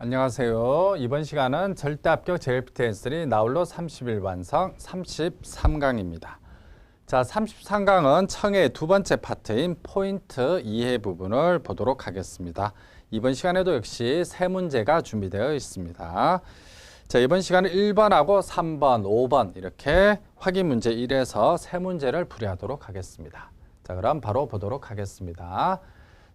안녕하세요. 이번 시간은 절대 합격 JLPT-3 나홀로 30일 완성 33강입니다. 자, 33강은 청의 두 번째 파트인 포인트 이해 부분을 보도록 하겠습니다. 이번 시간에도 역시 세 문제가 준비되어 있습니다. 자, 이번 시간은 1번하고 3번, 5번 이렇게 확인 문제 1에서 세 문제를 풀이하도록 하겠습니다. 자, 그럼 바로 보도록 하겠습니다.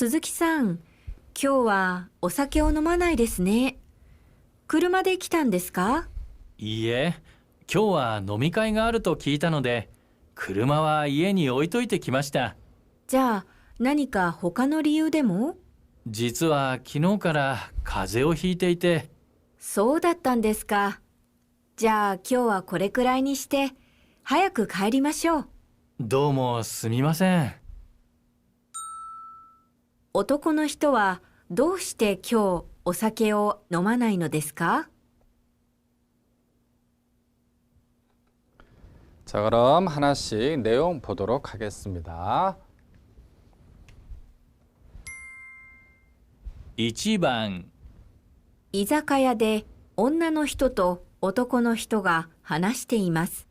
鈴木さん、今日はお酒を飲まないですね。車で来たんですか？いいえ今日は飲み会があると聞いたので車は家に置いといてきましたじゃあ何か他の理由でも？実は昨日から風邪をひいていてそうだったんですか。じゃあ今日はこれくらいにして早く帰りましょう。どうもすみません男の人はどうして今日お酒を飲まないのですか 자, 그럼 하나씩 내용 보도록 하겠습니다. 1番居酒屋で女の人と男の人が話しています。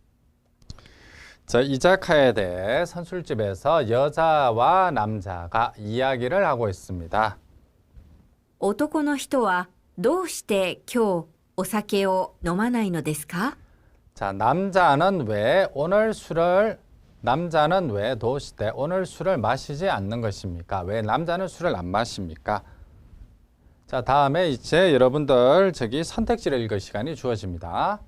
자, 이자카에 대해 선술집에서 여자와 남자가 이야기를 하고 있습니다. 男の人はどうして今日お酒を飲まないのですか 자, 남자는 왜 오늘 술을 남자는 왜 도시대 오늘 술을 마시지 않는 것입니까? 왜 남자는 술을 안 마십니까? 자, 다음에 이제 여러분들 저기 선택지를 읽을 시간이 주어집니다.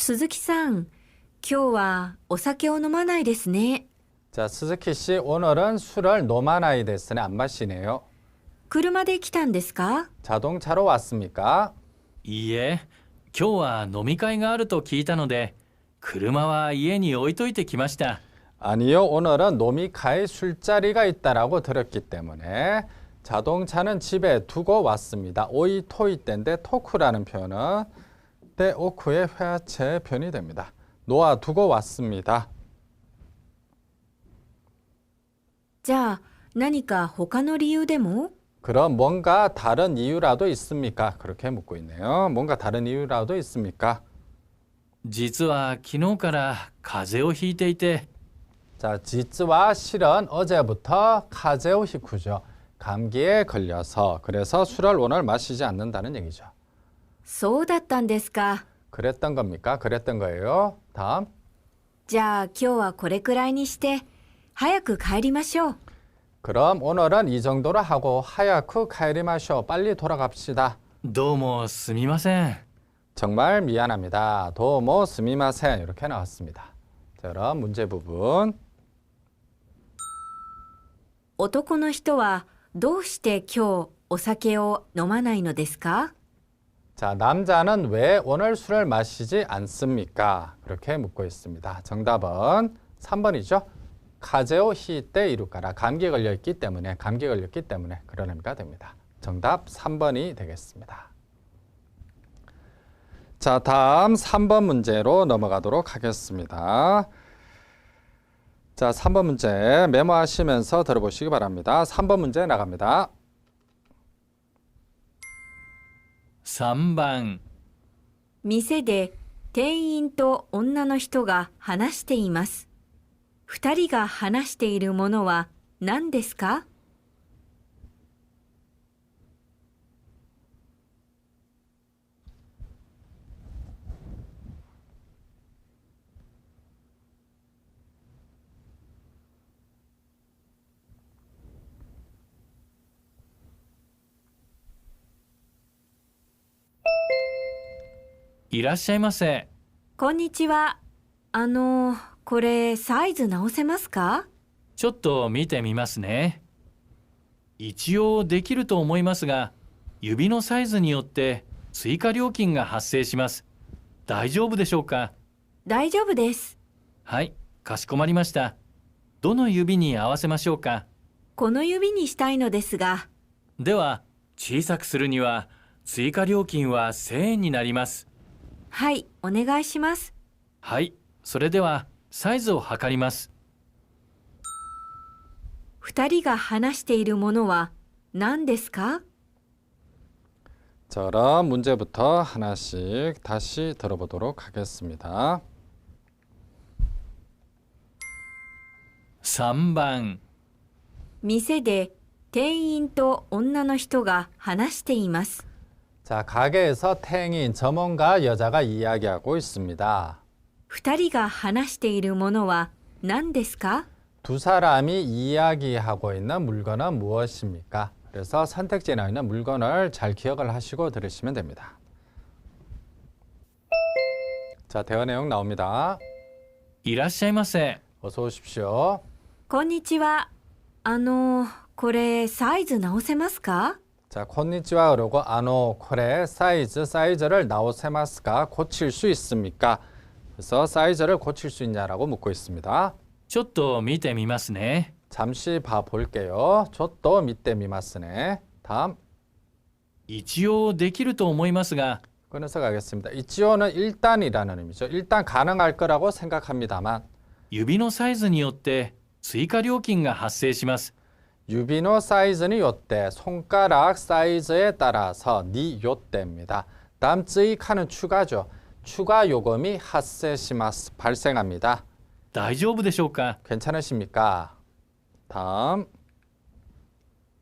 鈴木さん、今日はお酒を飲まないですね。 자, 스즈키 씨 오늘은 술을 노마나이 데스네 안 마시네요. 車で来たんですか 자동차로 왔습니까? いいえ今日は飲み会があると聞いたので車は家に置いといてきました 아니요, 오늘은 노미카의 술자리가 있다라고 들었기 때문에 자동차는 집에 두고 왔습니다. 오이 토이 때인데 토쿠라는 표현은 때 오쿠의 회화체 표현이 됩니다. 놓아 두고 왔습니다. じゃあ何か他の理由でも 그럼 뭔가 다른 이유라도 있습니까? 그렇게 묻고 있네요. 뭔가 다른 이유라도 있습니까? 実は昨日から風邪をひいていて 자, 지츠와 실은 어제부터 카제오 히쿠죠. 감기에 걸려서 그래서 술을 오늘 마시지 않는다는 얘기죠. そうだったんですか。 그랬던 겁니까? 그랬던 거예요. 다음. じゃあ今日はこれくらいにして早く帰りましょう。 그럼 오늘은 이 정도로 하고 하야쿠 카이리마쇼 빨리 돌아갑시다. どうもすみません 정말 미안합니다. 도모 스미마센 이렇게 나왔습니다. 자, 그럼 문제 부분. 男の人はどうして今日お酒を飲まないのですか 자, 남자는 왜 오늘 술을 마시지 않습니까? 그렇게 묻고 있습니다. 정답은 3번이죠. 카제오 히때 이루까라 감기 걸렸기 때문에 감기 걸렸기 때문에 그런 의미가 됩니다. 정답 3번이 되겠습니다. 자, 다음 3번 문제로 넘어가도록 하겠습니다. 자, 3번 문제 메모하시면서 들어보시기 바랍니다. 3번 문제 나갑니다. 3番店で店員と女の人が話しています。2人が話しているものは何ですか？いらっしゃいませ。こんにちは。あの、これサイズ直せますか？ちょっと見てみますね。一応できると思いますが、指のサイズによって追加料金が発生します。大丈夫でしょうか？大丈夫です。はい、かしこまりました。どの指に合わせましょうか？この指にしたいのですが、では、小さくするには追加料金は1000円になります。はい、お願いします。はい、それではサイズを測ります。二人が話しているものは何ですか 자, 그럼 문제부터 하나씩 다시 들어보도록 하겠습니다. 3番、店で店員と女の人が話しています。 자, 가게에서 탱인 점원과 여자가 이야기하고 있습니다. 二人が話しているものは何ですか 두 사람이 이야기하고 있는 물건은 무엇입니까? 그래서 선택지에 나와 있는 물건을 잘 기억을 하시고 들으시면 됩니다. 자, 대화 내용 나옵니다. いらっしゃいませ。 어서 오십시오. こんにちは。あの、これサイズ直せますか 자, 콘니치와 그러고 아노 코레 사이즈 사이즈를 나오세마스가 고칠 수 있습니까? 그래서 사이즈를 고칠 수 있냐라고 묻고 있습니다. ちょっと見てみますね。 잠시 봐 볼게요. 저또 밑에 미마스네. 다음 一応できると思いますが、 끊어서 가겠습니다. 이치오는 일단이라는 의미죠. 일단 가능할 거라고 생각합니다만 指のサイズによって追加料金が発生します。 유비노 사이즈는 요때 손가락 사이즈에 따라서 니 요때입니다. 다음 쯔익하는 추가죠. 추가 요금이 하세시마스 발생합니다. 大丈夫でしょうか 괜찮으십니까? 다음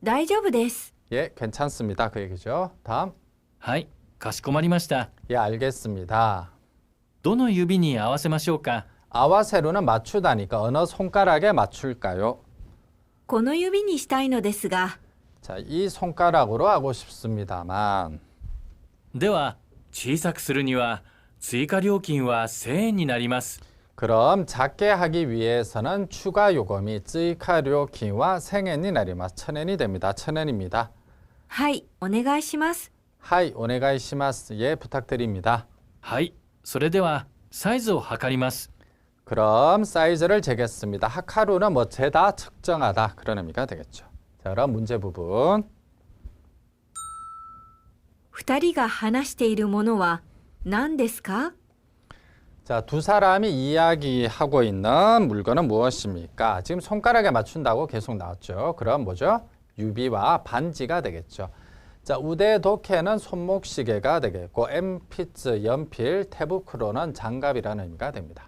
大丈夫です。 예 괜찮습니다 그 얘기죠. 다음 はい、かしこまりました。 예 알겠습니다. どの指に合わせましょうか 아와세로는 맞추다니까 어느 손가락에 맞출까요? この指にしたいのですが、 자, 이 손가락으로 하고 싶습니다만 では、小さくするには追加料金は1000円になります。 그럼 작게 하기 위해서는 추가 요금이 쯔이카료키와 생엔이 나리마스 천엔이 됩니다. 천엔입니다. はい、お願いします。 하이 오네가이시마스 예 부탁드립니다. はい、それではサイズを測ります。 그럼 사이즈를 재겠습니다. 하카루는 뭐 재다 측정하다 그런 의미가 되겠죠. 자, 그럼 문제 부분 二人が話しているものは何ですか 자, 두 사람이 이야기하고 있는 물건은 무엇입니까? 지금 손가락에 맞춘다고 계속 나왔죠. 그럼 뭐죠? 유비와 반지가 되겠죠. 자, 우대 도케는 손목 시계가 되겠고 엠피츠 연필 테부크로는 장갑이라는 의미가 됩니다.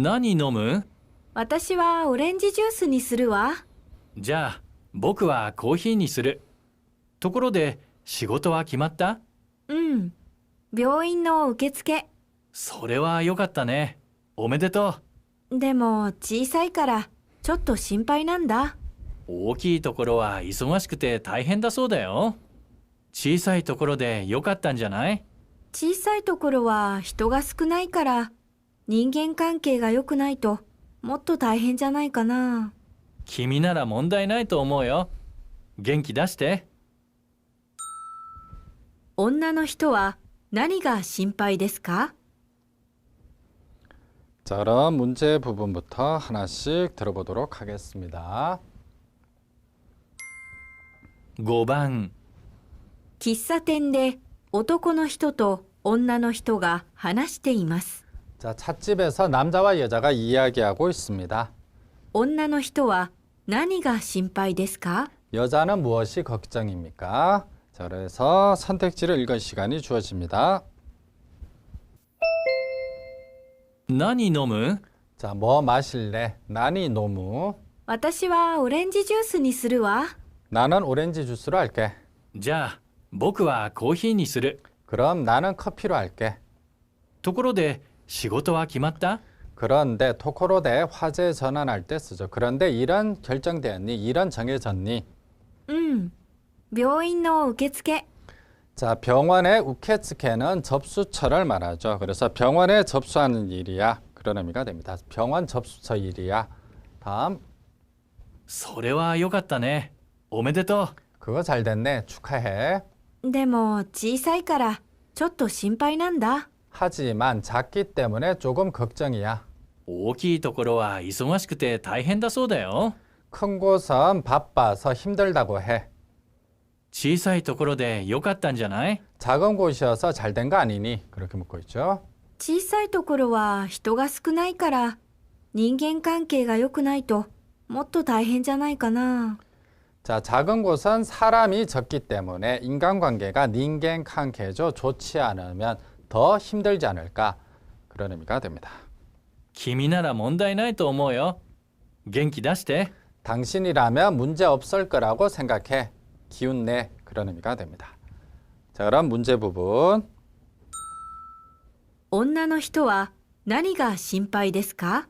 何飲む？私はオレンジジュースにするわ。じゃあ、僕はコーヒーにする。ところで、仕事は決まった？うん。病院の受付。それは良かったね。おめでとでも小さいからちょっと心配なんだ。う。大きいところは忙しくて大変だそうだよ。小さいところで良かったんじゃない？小さいところは人が少ないから人間関係が良くないともっと大変じゃないかな。君なら問題ないと思うよ。元気出して。女の人は何が心配ですか 자, 그럼 문제 부분부터 하나씩 들어보도록 하겠습니다. 5番、喫茶店で 男の人と女の人が話しています。 자, 찻집에서 남자와 여자가 이야기하고 있습니다. 女の人は何が心配ですか 여자는 무엇이 걱정입니까? 자, 그래서 선택지를 읽을 시간이 주어집니다. 何飲む 자, 뭐 마실래? 나니 노무. 私はオレンジジュースにするわ。 나는 오렌지 주스로 할게. じゃあ僕はコーヒーにする 그럼 나는 커피로 할게. ところで 仕事は決まった 그런데 토코로데 화재 전환할 때 쓰죠. 그런데 일은 결정되었니? 일은 정해졌니? うん。病院の受付。 자, 병원의 우케츠케는 접수처를 말하죠. 그래서 병원에 접수하는 일이야. 그런 의미가 됩니다. 병원 접수처 일이야. 다음, それは良かったねおめでとう 그거 잘 됐네. 축하해. でも小さいからちょっと心配なんだ。 하지만 작기 때문에 조금 걱정이야. 大きいところは忙しくて大変だそうだよ 큰 곳은 바빠서 힘들다고 해. 小さいところで良かったんじゃない 작은 곳이어서 잘 된 거 아니니? 그렇게 묻고 있죠. 小さいところは人が少ないから人間関係が良くないともっと大変じゃないかな。 자, 작은 곳은 사람이 적기 때문에 인간관계가 닌겐 칸케죠. 좋지 않으면 더 힘들지 않을까? 그런 의미가 됩니다. 君なら問題ないと思うよ元気出して 당신이라면 문제 없을 거라고 생각해. 기운 내. 그런 의미가 됩니다. 자, 그럼 문제 부분. 女の人は何が心配ですか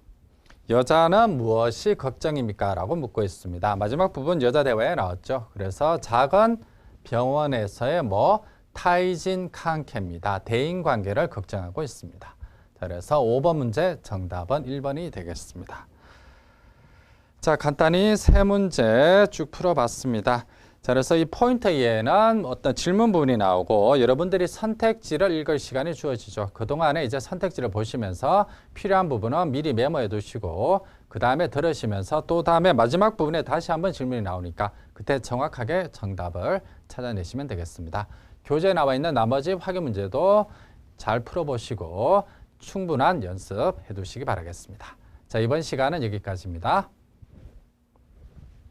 여자는 무엇이 걱정입니까? 라고 묻고 있습니다. 마지막 부분 여자 대화에 나왔죠. 그래서 작은 병원에서의 뭐 타이진 칸케입니다. 대인 관계를 걱정하고 있습니다. 자, 그래서 5번 문제 정답은 1번이 되겠습니다. 자, 간단히 세 문제 쭉 풀어봤습니다. 자, 그래서 이 포인트 이에는 어떤 질문 부분이 나오고 여러분들이 선택지를 읽을 시간이 주어지죠. 그동안에 이제 선택지를 보시면서 필요한 부분은 미리 메모해 두시고 그 다음에 들으시면서 또 다음에 마지막 부분에 다시 한번 질문이 나오니까 그때 정확하게 정답을 찾아내시면 되겠습니다. 교재에 나와 있는 나머지 확인 문제도 잘 풀어보시고 충분한 연습해 두시기 바라겠습니다. 자, 이번 시간은 여기까지입니다.